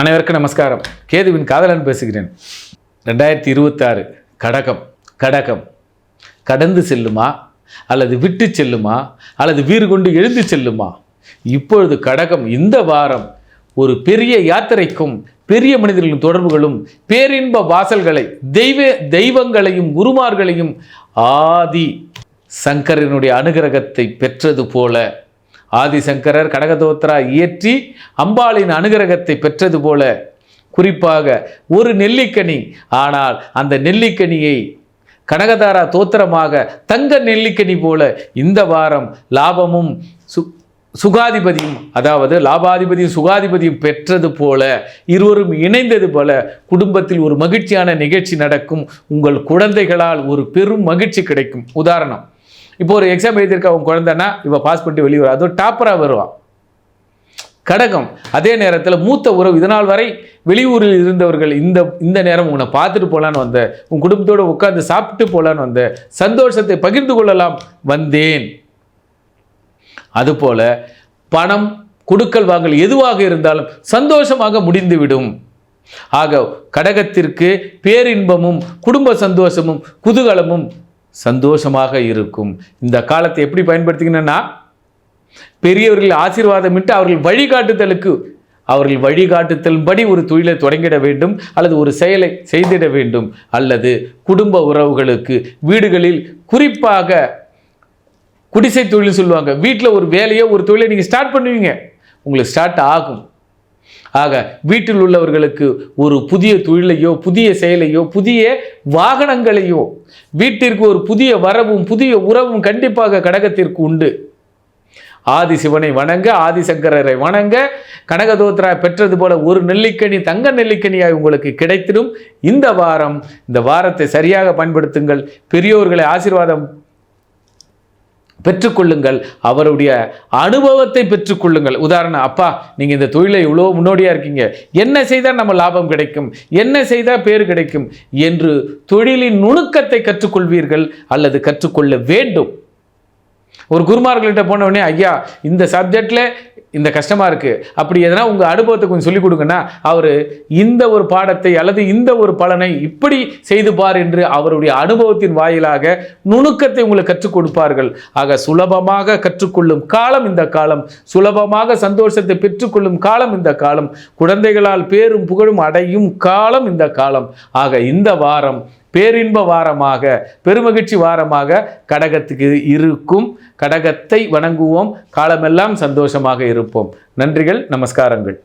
அனைவருக்கும் நமஸ்காரம். கேதுவின் காதலன் பேசுகிறேன். ரெண்டாயிரத்தி இருபத்தாறு கடகம் கடகம். கடந்து செல்லுமா? அல்லது விட்டு செல்லுமா? அல்லது வீறு கொண்டு எழுந்து செல்லுமா? இப்பொழுது கடகம் இந்த வாரம் ஒரு பெரிய யாத்திரைக்கும் பெரிய மனிதர்களின் தொடர்புகளும் பேரின்ப வாசல்களை தெய்வ தெய்வங்களையும் குருமார்களையும் ஆதி சங்கரனுடைய அனுகிரகத்தை பெற்றது போல ஆதிசங்கரர் கடகதோத்ரா இயற்றி அம்பாளின் அனுகிரகத்தை பெற்றது போல குறிப்பாக ஒரு நெல்லிக்கனி. ஆனால் அந்த நெல்லிக்கனியை கனகதாரா தோத்திரமாக தங்க நெல்லிக்கனி போல இந்த வாரம் லாபமும் சு சுகாதிபதியும் அதாவது லாபாதிபதியும் சுகாதிபதியும் பெற்றது போல இருவரும் இணைந்தது போல குடும்பத்தில் ஒரு மகிழ்ச்சியான நிகழ்ச்சி நடக்கும். உங்கள் குழந்தைகளால் ஒரு பெரும் மகிழ்ச்சி கிடைக்கும். உதாரணம் இப்போ ஒரு எக்ஸாம் எழுதியிருக்க அவன் குழந்தைன்னா இவ பாஸ் பண்ணிட்டு வெளியே வரும் அதுவும் டாப்பராக வருவான். கடகம். அதே நேரத்தில் மூத்த உறவு இதனால் வரை வெளியூரில் இருந்தவர்கள் இந்த இந்த நேரம் உன்னை பார்த்துட்டு போகலான்னு வந்த உன் குடும்பத்தோடு உட்காந்து சாப்பிட்டு போகலான்னு வந்த சந்தோஷத்தை பகிர்ந்து கொள்ளலாம் வந்தேன். அதுபோல பணம் கொடுக்கல் வாங்கல் எதுவாக இருந்தாலும் சந்தோஷமாக முடிந்துவிடும். ஆக கடகத்திற்கு பேரின்பமும் குடும்ப சந்தோஷமும் குதூகலமும் சந்தோஷமாக இருக்கும். இந்த காலத்தை எப்படி பயன்படுத்திக்கணும்னா பெரியவர்கள் ஆசீர்வாதமிட்டு அவர்கள் வழிகாட்டுதலுக்கு அவர்கள் வழிகாட்டுதல்படி ஒரு தொழிலை தொடங்கிட வேண்டும் அல்லது ஒரு செயலை செய்திட வேண்டும் அல்லது குடும்ப உறவுகளுக்கு வீடுகளில் குறிப்பாக குடிசை தொழில் சொல்லுவாங்க. வீட்டில் ஒரு வேலையோ ஒரு தொழிலை நீங்கள் ஸ்டார்ட் பண்ணுவீங்க. உங்களுக்கு ஸ்டார்ட் ஆகும். ஆக வீட்டில் உள்ளவர்களுக்கு ஒரு புதிய தொழிலையோ புதிய செயலையோ புதிய வாகனங்களையோ வீட்டிற்கு ஒரு புதிய வரவும் புதிய உறவும் கண்டிப்பாக கடகத்திற்கு உண்டு. ஆதி சிவனை வணங்க ஆதிசங்கரரை வணங்க கனகதோத்ரா பெற்றது போல ஒரு நெல்லிக்கனி தங்க நெல்லிக்கனியாக உங்களுக்கு கிடைத்திடும். இந்த வாரம் இந்த வாரத்தை சரியாக பயன்படுத்துங்கள். பெரியோர்களை ஆசீர்வாதம் பெற்றுக்கொள்ளுங்கள். அவருடைய அனுபவத்தை பெற்றுக்கொள்ளுங்கள். உதாரணம் அப்பா நீங்கள் இந்த தொழிலை இவ்வளோ முன்னோடியாக இருக்கீங்க. என்ன செய்தால் நம்ம லாபம் கிடைக்கும்? என்ன செய்தால் பேர் கிடைக்கும்? என்று தொழிலின் நுணுக்கத்தை கற்றுக்கொள்வீர்கள் அல்லது கற்றுக்கொள்ள வேண்டும். ஒரு குருமார்கள்கிட்ட போன உடனே ஐயா இந்த சப்ஜெக்டில் இந்த கஷ்டமாக இருக்குது அப்படி எதனா உங்கள் அனுபவத்தை கொஞ்சம் சொல்லிக் கொடுங்கன்னா அவர் இந்த ஒரு பாடத்தை அல்லது இந்த ஒரு பலனை இப்படி செய்து பார் என்று அவருடைய அனுபவத்தின் வாயிலாக நுணுக்கத்தை உங்களுக்கு கற்றுக் கொடுப்பார்கள். ஆக சுலபமாக கற்றுக்கொள்ளும் காலம் இந்த காலம். சுலபமாக சந்தோஷத்தை பெற்றுக்கொள்ளும் காலம் இந்த காலம். குழந்தைகளால் பேரும் புகழும் அடையும் காலம் இந்த காலம். ஆக இந்த வாரம் பேரின்ப வாரமாக பெருமகிழ்ச்சி வாரமாக கடகத்துக்கு இருக்கும். கடகத்தை வணங்குவோம். காலமெல்லாம் சந்தோஷமாக இருப்போம். நன்றிகள் நமஸ்காரங்கள்.